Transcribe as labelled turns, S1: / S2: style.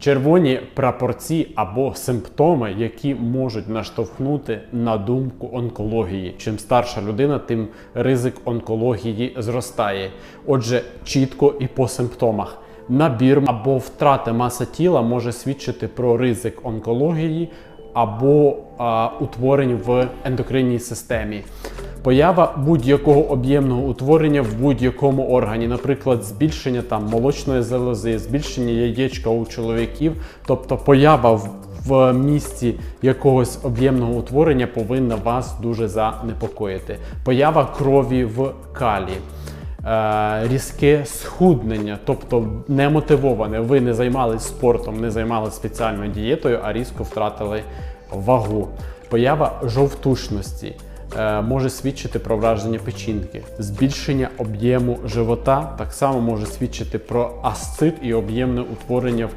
S1: Червоні прапорці або симптоми, які можуть наштовхнути на думку онкології. Чим старша людина, тим ризик онкології зростає. Отже, чітко і по симптомах. Набір або втрата маси тіла може свідчити про ризик онкології або а, утворень в ендокринній системі. Поява будь-якого об'ємного утворення в будь-якому органі, наприклад, збільшення там молочної залози, збільшення яєчка у чоловіків, тобто поява в, в місці якогось об'ємного утворення повинна вас дуже занепокоїти. Поява крові в калі. Е, різке схуднення, тобто немотивоване. Ви не займалися спортом, не займалися спеціальною дієтою, а різко втратили вагу. Поява жовтушності може свідчити про враження печінки. Збільшення об'єму живота так само може свідчити про асцит і об'ємне утворення в